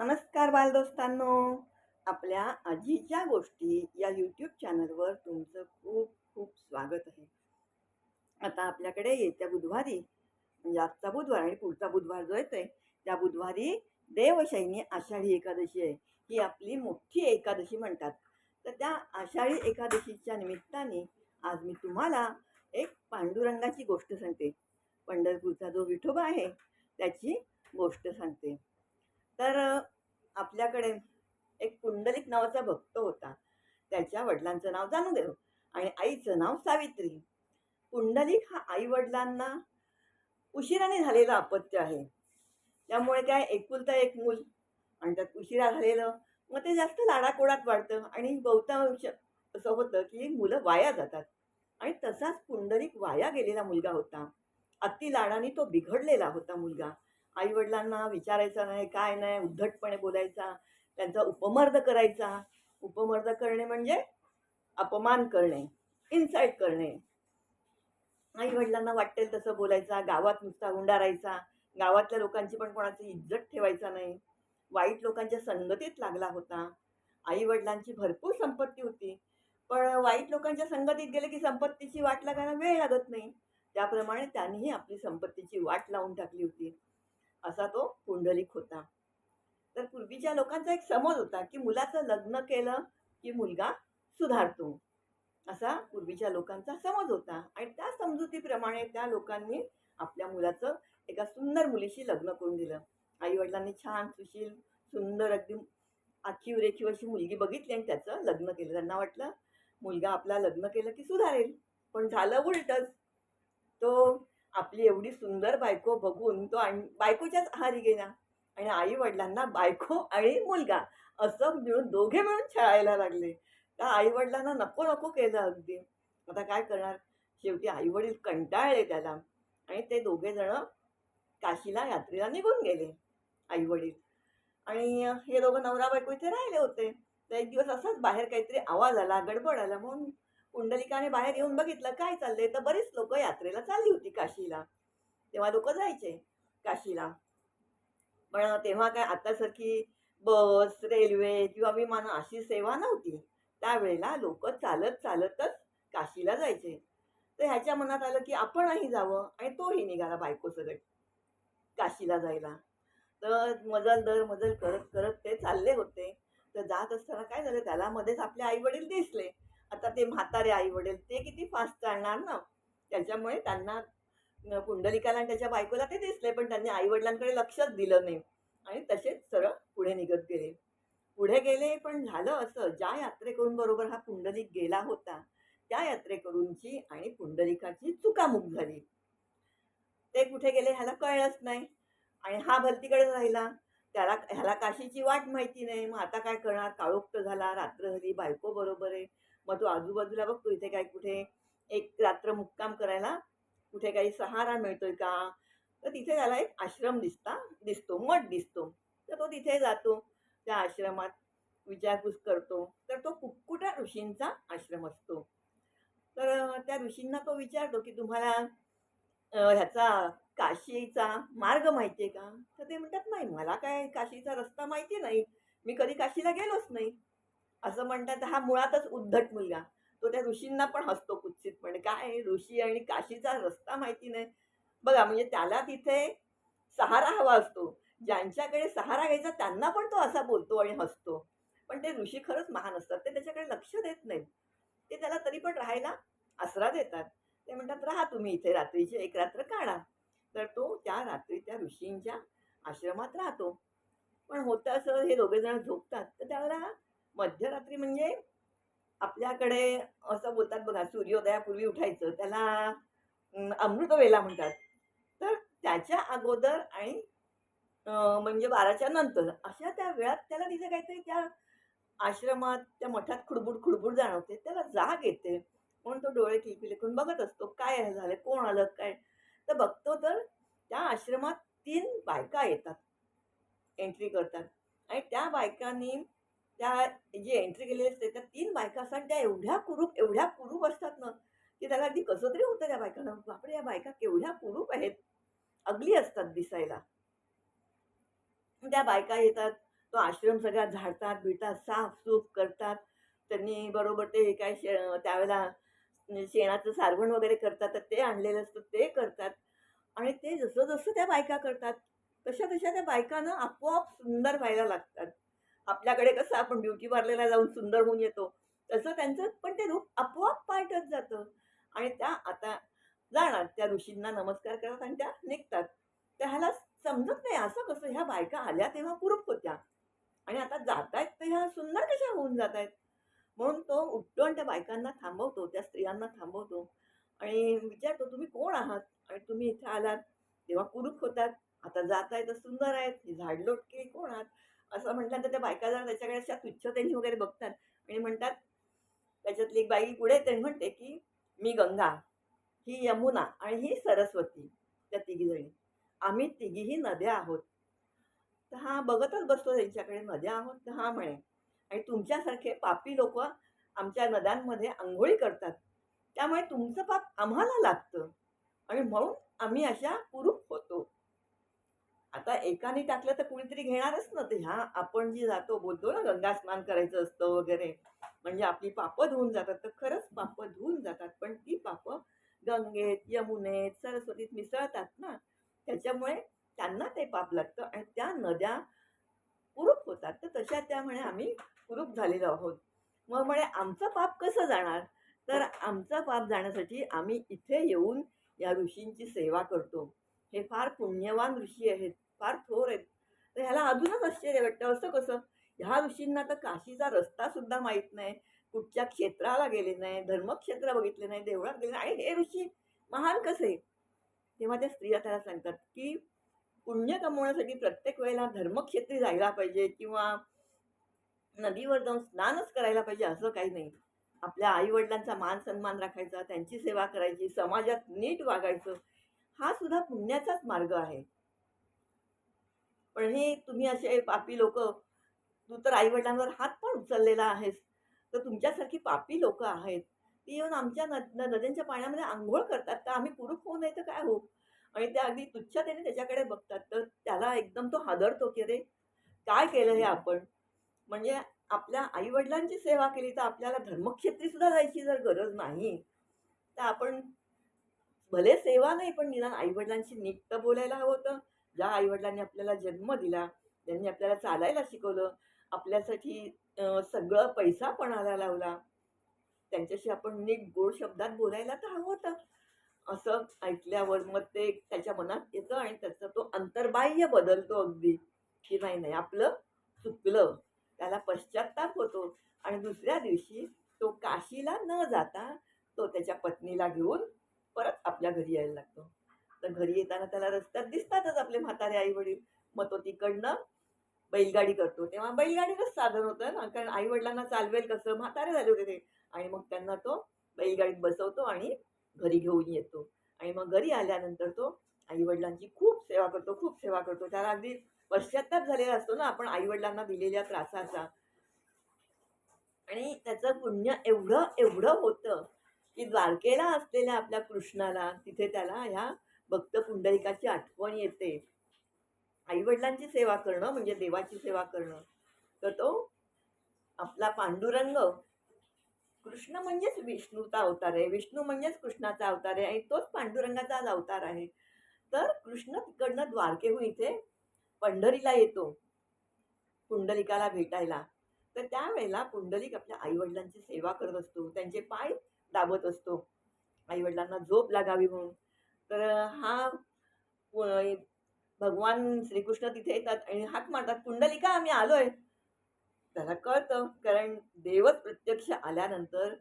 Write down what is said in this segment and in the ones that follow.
नमस्कार बालदोस्तांनो. आपल्या आजीच्या गोष्टी या यूट्यूब चॅनलवर तुमचं खूप खूप स्वागत आहे. आता आपल्याकडे येत्या बुधवारी म्हणजे आजचा बुधवार आणि पुढचा बुधवार जो येतोय त्या बुधवारी देवशैनी आषाढी एकादशी आहे. ही आपली मोठी एकादशी म्हणतात. तर त्या आषाढी एकादशीच्या निमित्ताने आज मी तुम्हाला एक पांडुरंगाची गोष्ट सांगते. पंढरपूरचा जो विठोबा आहे त्याची गोष्ट सांगते. तर आपल्याकडे एक पुंडलिक नावाचा भक्त होता. त्याच्या वडिलांचं नाव जानुदेव आणि आईचं नाव सावित्री. पुंडलिक हा आई वडिलांना उशिराने झालेलं अपत्य आहे. त्यामुळे काय एकुलता एक मूल आणि त्यात उशिरा झालेलं. मग ते जास्त लाडाकोडात वाढतं आणि बहुतांश असं होतं की मुलं वाया जातात. आणि तसाच पुंडलिक वाया गेलेला मुलगा होता. अति लाडाने तो बिघडलेला होता मुलगा. आई वडिलांना विचारायचा नाही काय नाही उद्धटपणे बोलायचा त्यांचा उपमर्द करायचा. उपमर्द करणे म्हणजे अपमान करणे इन्सल्ट करणे. आई वडिलांना वाटेल तसं बोलायचा गावात नुसता हुंडारायचा गावातल्या लोकांची पण कोणाची इज्जत ठेवायचा नाही. वाईट लोकांच्या संगतीत लागला होता. आई वडिलांची भरपूर संपत्ती होती. पण वाईट लोकांच्या संगतीत गेले की संपत्तीची वाट लागायला वेळ लागत नाही. त्याप्रमाणे त्यांनीही आपली संपत्तीची वाट लावून टाकली होती असा तो पुंडलिक होता तर पूर्वीच्या लोकांचा एक समज होता की मुलाचं लग्न केलं की मुलगा सुधारतो. असा पूर्वीच्या लोकांचा समज होता. आणि त्या समजुतीप्रमाणे त्या लोकांनी आपल्या मुलाचं एका सुंदर मुलीशी लग्न करून दिलं. आई वडिलांनी छान सुशील सुंदर अगदी आखीव रेखीव अशी मुलगी बघितली आणि त्याचं लग्न केलं. त्यांना वाटलं मुलगा आपला लग्न केलं की सुधारेल. पण झालं उलटच. तो आपली एवढी सुंदर बायको बघून तो आणि बायकोच्याच आहारी गेला. आणि आई वडिलांना बायको आणि मुलगा असं मिळून दोघे मिळून खेळायला लागले. त्या आई वडिलांना नको नको केलं अगदी. आता काय करणार? शेवटी आई वडील कंटाळले त्याला आणि ते दोघे जण काशीला यात्रेला निघून गेले आई वडील आणि हे दोघं नवरा बायको इथे राहिले होते. तर एक दिवस असाच बाहेर काहीतरी आवाज आला गडबड आला. म्हणून कुंडलिकाने बाहेर येऊन बघितलं काय चाललंय? तर बरीच लोक यात्रेला चालली होती काशीला. तेव्हा लोक जायचे काशीला. पण तेव्हा काय आतासारखी बस रेल्वे किंवा विमान अशी सेवा नव्हती. त्यावेळेला लोक चालत चालतच काशीला जायचे. तर ह्याच्या मनात आलं की आपणही जावं आणि तोही निघाला बायको सगट काशीला जायला. तर मजल दर मजल करत करत ते चालले होते. तर जात असताना काय झालं त्याला मध्येच आपले आई वडील दिसले. आता ते म्हातारे आई वडील ते किती फास्ट चालणार ना? त्याच्यामुळे त्यांना पुंडलिकाला आणि त्याच्या बायकोला ते दिसले पण त्यांनी आई वडिलांकडे लक्षच दिलं नाही. आणि तसेच सरळ पुढे निघत गेले. पुढे गेले पण झालं असं. ज्या यात्रेकरून बरोबर हा पुंडलिक गेला होता त्या यात्रेकरूंची आणि पुंडलिकाची चुकामुक झाली. ते कुठे गेले ह्याला कळलंच नाही. आणि हा भलतीकडे राहिला. त्याला ह्याला काशीची वाट माहिती नाही. मग आता काय करणार? काळोख झाला रात्र झाली बायको बरोबर आहे. मग तो आजूबाजूला बघतो इथे काय कुठे एक रात्र मुक्काम करायला कुठे काही सहारा मिळतोय का? तर तिथे त्याला एक आश्रम दिसता दिसतो मठ दिसतो. तर तो तिथे जातो त्या आश्रमात विचारपूस करतो. तर तो कुक्कुटा ऋषींचा आश्रम असतो. तर त्या ऋषींना तो विचारतो की तुम्हाला ह्याचा काशीचा मार्ग माहिती आहे का? तर ते म्हणतात नाही मला काय काशीचा रस्ता माहिती नाही. मी कधी काशीला गेलोच नाही. असं म्हणतात हा मुळातच उद्धट मुलगा. तो त्या ऋषींना पण हसतो कुत्सितपणे काय ऋषी आणि काशीचा रस्ता माहिती नाही. बघा म्हणजे त्याला तिथे सहारा हवा असतो. ज्यांच्याकडे सहारा घ्यायचा त्यांना पण तो असा बोलतो आणि हसतो. पण ते ऋषी खरंच महान असतात. ते त्याच्याकडे लक्ष देत नाहीत. ते त्याला तरी पण राहायला आसरा देतात. ते म्हणतात राहा तुम्ही इथे रात्रीची एक रात्र काढा. तर तो त्या रात्री त्या ऋषींच्या आश्रमात राहतो. पण होतं असं हे दोघे जण झोपतात. तर त्यावेळेला मध्यरात्री म्हणजे आपल्याकडे असं बोलतात बघा सूर्योदयापूर्वी उठायचं त्याला अमृतवेला म्हणतात. तर त्याच्या अगोदर आणि म्हणजे बाराच्या नंतर अशा त्या वेळात त्याला तिथे काहीतरी त्या आश्रमात त्या मठात खुडबुड खुडबुड जाणवते. त्याला जाग येते. म्हणून तो डोळे किलकिलकून बघत असतो काय झालं कोण आलं काय? तर बघतो तर त्या आश्रमात तीन बायका येतात. एंट्री करतात. आणि त्या बायकांनी त्या जी एंट्री केलेली असते त्या तीन बायका असतात त्या एवढ्या कुरूप एवढ्या कुरूप असतात ना की त्याला अगदी कसं तरी होतं त्या बायकांना. बापरे या बायका केवढ्या कुरूप आहेत. अगली असतात दिसायला. त्या बायका येतात तो आश्रम सगळा झाडतात बिडतात साफसूफ करतात. त्यांनी बरोबर ते काय शे त्यावेळेला शेणाचं सारवण वगैरे करतात तर ते आणलेलं असतं ते करतात. आणि ते जसं जसं त्या बायका करतात तशा तशा त्या बायकांना आपोआप सुंदर व्हायला लागतात. आपल्याकडे कसं आपण ब्युटी पार्लरला जाऊन सुंदर होऊन येतो. तसं त्यांचं पण ते रूप आपोआप पालटत जातं. आणि त्या आता जाणार त्या ऋषींना नमस्कार करतात आणि त्या निघतात. त्या ह्याला समजत नाही असं कसं ह्या बायका आल्या तेव्हा कुरूप होत्या. आणि आता जात आहेत तर ह्या सुंदर कशा होऊन जात आहेत म्हणून तो उठतो आणि त्या बायकांना थांबवतो त्या स्त्रियांना थांबवतो. आणि विचारतो तुम्ही कोण आहात? आणि तुम्ही इथे आलात? तेव्हा कुरूप होतात. आता जात आहेत तर सुंदर आहेत. ही झाडलोटके कोण आहात? असं म्हटल्यानंतर त्या बायका जर त्याच्याकडे अशा तुच्छतेने वगैरे बघतात. आणि म्हणतात त्याच्यातली एक बाई पुढे ते म्हणते की मी गंगा ही यमुना आणि ही सरस्वती त्या तिघीजणी आम्ही तिघीही नद्या आहोत. तर हा बघतच बसतो त्यांच्याकडे नद्या आहोत? तर हा म्हणे आणि तुमच्यासारखे पापी लोक आमच्या नद्यांमध्ये आंघोळी करतात. त्यामुळे तुमचं पाप आम्हाला लागतं. आणि म्हणून आम्ही अशा कुरूप आता एकाने टाकलं तर कुणीतरी घेणारच ना ते. ह्या आपण जी जातो बोलतो ना गंगा स्नान करायचं असतं वगैरे. म्हणजे आपली पापं धुवून जातात. तर खरंच पापं धुवून जातात. पण ती पापं गंगेत यमुनेत सरस्वतीत मिसळतात ना. त्याच्यामुळे त्यांना ते पाप लागतं आणि त्या नद्या कुरूप होतात. तर तशा त्या म्हणे आम्ही कुरूप झालेलो आहोत. मग म्हणे आमचं पाप कसं जाणार? तर आमचं पाप जाण्यासाठी आम्ही इथे येऊन या ऋषींची सेवा करतो. हे फार पुण्यवान ऋषी आहेत. फार थोर आहेत. तर ह्याला अजूनच आश्चर्य वाटतं. असं कसं? ह्या ऋषींना तर काशीचा रस्तासुद्धा माहीत नाही. कुठच्या क्षेत्राला गेले नाही धर्मक्षेत्र बघितले नाही देवळात गेले नाही. आणि हे ऋषी महान कसे? तेव्हा त्या स्त्रिया त्याला सांगतात की पुण्य कमवण्यासाठी प्रत्येक वेळेला धर्मक्षेत्री जायला पाहिजे किंवा नदीवर जाऊन स्नानच करायला पाहिजे असं काही नाही. आपल्या आईवडिलांचा मान सन्मान राखायचा त्यांची सेवा करायची समाजात नीट वागायचं. हा सुद्धा पुण्याचाच मार्ग आहे. पण हे तुम्ही असे पापी लोक तू तर आईवडिलांवर हात पण उचललेला आहेस. तर तुमच्यासारखी पापी लोक आहेत. ती येऊन आमच्या नद नद्यांच्या पाण्यामध्ये आंघोळ करतात तर आम्ही कुरूप होऊ नये तर काय हो आणि त्या अगदी तुच्छतेने त्याच्याकडे बघतात. तर त्याला एकदम तो हादरतो की अरे काय केलं हे आपण? म्हणजे आपल्या आईवडिलांची सेवा केली तर आपल्याला धर्मक्षेत्रीसुद्धा जायची जर गरज नाही तर आपण भले सेवा नाही पण निदान आईवडिलांशी नीट बोलायला हवं होतं. ज्या आईवडिलांनी आपल्याला जन्म दिला त्यांनी आपल्याला चालायला शिकवलं आपल्यासाठी सगळं पैसा पणाला लावला. त्यांच्याशी आपण नीट गोड शब्दात बोलायला तर हवं होतं. असं ऐकल्यावर मग ते त्याच्या मनात येतं आणि त्याचा तो अंतर्बाह्य बदलतो अगदी. की नाही नाही आपलं चुकलं त्याला पश्चाताप होतो. आणि दुसऱ्या दिवशी तो काशीला न जाता तो त्याच्या पत्नीला घेऊन परत आपल्या घरी यायला लागतो. तर घरी येताना त्याला रस्त्यात दिसतातच आपले म्हातारे आई वडील मग तो तिकडनं बैलगाडी करतो. तेव्हा बैलगाडीच साधन होतं ना कारण आई वडिलांना चालवेल कसं? म्हातारे झाले होते ते. आणि मग त्यांना तो बैलगाडीत बसवतो आणि घरी घेऊन येतो. आणि मग घरी आल्यानंतर तो आई वडिलांची खूप सेवा करतो खूप सेवा करतो. त्याला अगदी पश्चाताप झालेला असतो ना आपण आई वडिलांना दिलेल्या त्रासाचा. आणि त्याचं पुण्य एवढं एवढं होतं की द्वारकेला असलेल्या आपल्या कृष्णाला तिथे त्याला ह्या भक्त पुंडलिकाची आठवण येते. आईवडिलांची सेवा करणं म्हणजे देवाची सेवा करणं. तर तो आपला पांडुरंग कृष्ण म्हणजेच विष्णूचा अवतार आहे. विष्णू म्हणजेच कृष्णाचा अवतार आहे. आणि तोच पांडुरंगाचाच अवतार आहे. तर कृष्ण तिकडनं द्वारकेहून इथे पंढरीला येतो. पुंडलिकाला भेटायला. तर त्यावेळेला पुंडलिक आपल्या आईवडिलांची सेवा करत असतो. त्यांचे पाय दाबत असतो. आईवडिलांना झोप लागावी म्हणून. तर हा भगवान श्रीकृष्ण तिथे येतात आणि हाक मारतात कुंडलिका आम्ही आलोय. त्याला कळतं कारण देवच प्रत्यक्ष आल्यानंतर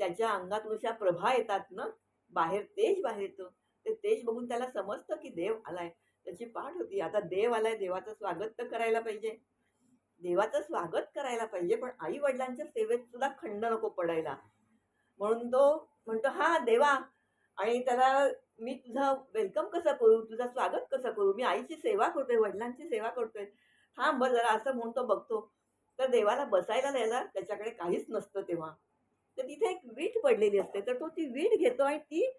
त्याच्या अंगात अशा प्रभा येतात ना बाहेर तेज बाहेर येतं. ते तेज बघून त्याला समजतं की देव आलाय. त्याची पाठ होती. आता देव आलाय देवाचं स्वागत तर करायला पाहिजे. देवाचं स्वागत करायला पाहिजे पण आई वडिलांच्या सेवेत सुद्धा खंड नको पडायला. म्हणून तो म्हणतो हा देवा. आणि त्याला मी तुझं वेलकम कसं करू? तुझं स्वागत कसं करू? मी आईची सेवा करतोय वडिलांची सेवा करतोय. थांब बरं जरा असं म्हणतो बघतो. तर देवाला बसायला द्यायला त्याच्याकडे काहीच नसतं तेव्हा. तर तिथे एक वीट पडलेली असते. तर तो ती वीट घेतो आणि ती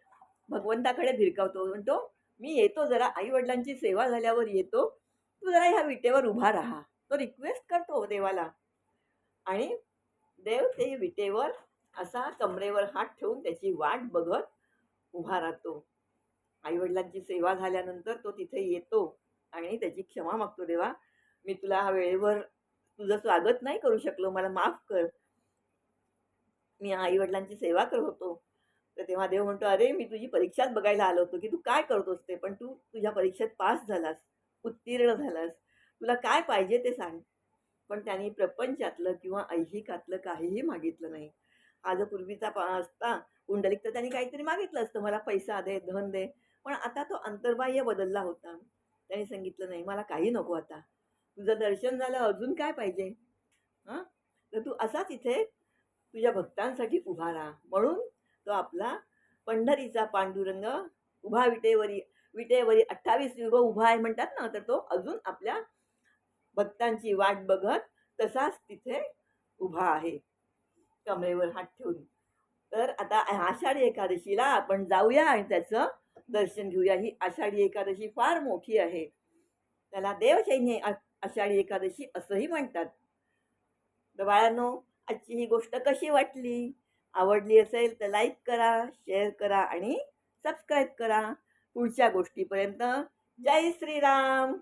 भगवंताकडे भिरकावतो. म्हणतो मी येतो जरा. आई वडिलांची सेवा झाल्यावर येतो. तू जरा ह्या विटेवर उभा राहा. तो रिक्वेस्ट करतो देवाला. आणि देव ते विटेवर असा कमरेवर हात ठेवून त्याची वाट बघत उभा राहतो. आईवडिलांची सेवा झाल्यानंतर तो तिथे येतो आणि त्याची क्षमा मागतो देवा मी तुला हा वेळेवर तुझं स्वागत नाही करू शकलो मला माफ कर. मी आईवडिलांची सेवा करत होतो. तर तेव्हा देव म्हणतो अरे मी तुझी परीक्षाच बघायला आलो होतो की तू काय करतोस ते पण तू तुझ्या परीक्षेत पास झालास उत्तीर्ण झालास. तुला काय पाहिजे ते सांग. पण त्यांनी प्रपंचातलं किंवा ऐहिकातलं काहीही मागितलं नाही. आज पूर्वीचा पा असता कुंडलिक तर त्यांनी काहीतरी मागितलं असतं मला पैसा दे धन दे पण आता तो अंतर्बाह्य बदलला होता. त्यांनी सांगितलं नाही मला काही नको आता. तुझं दर्शन झालं अजून काय पाहिजे? हां? तर तू असाच इथे तुझ्या भक्तांसाठी उभा राहा. म्हणून तो आपला पंढरीचा पांडुरंग उभा विटेवरी विटेवरी अठ्ठावीस युग उभा आहे म्हणतात ना तर तो अजून आपल्या भक्तांची वाट बघत तसाच तिथे उभा आहे. कमरेवर हात ठेवून. तर आता आषाढी एकादशीला आपण जाऊया आणि त्याचं दर्शन घेऊया. ही आषाढी एकादशी फार मोठी आहे. त्याला देवशैन्य आ- आषाढी एकादशी असंही म्हणतात. तर बाळांनो आजची ही गोष्ट कशी वाटली? आवडली असेल तर लाईक करा शेअर करा आणि सबस्क्राईब करा. पुढच्या गोष्टीपर्यंत जय श्रीराम!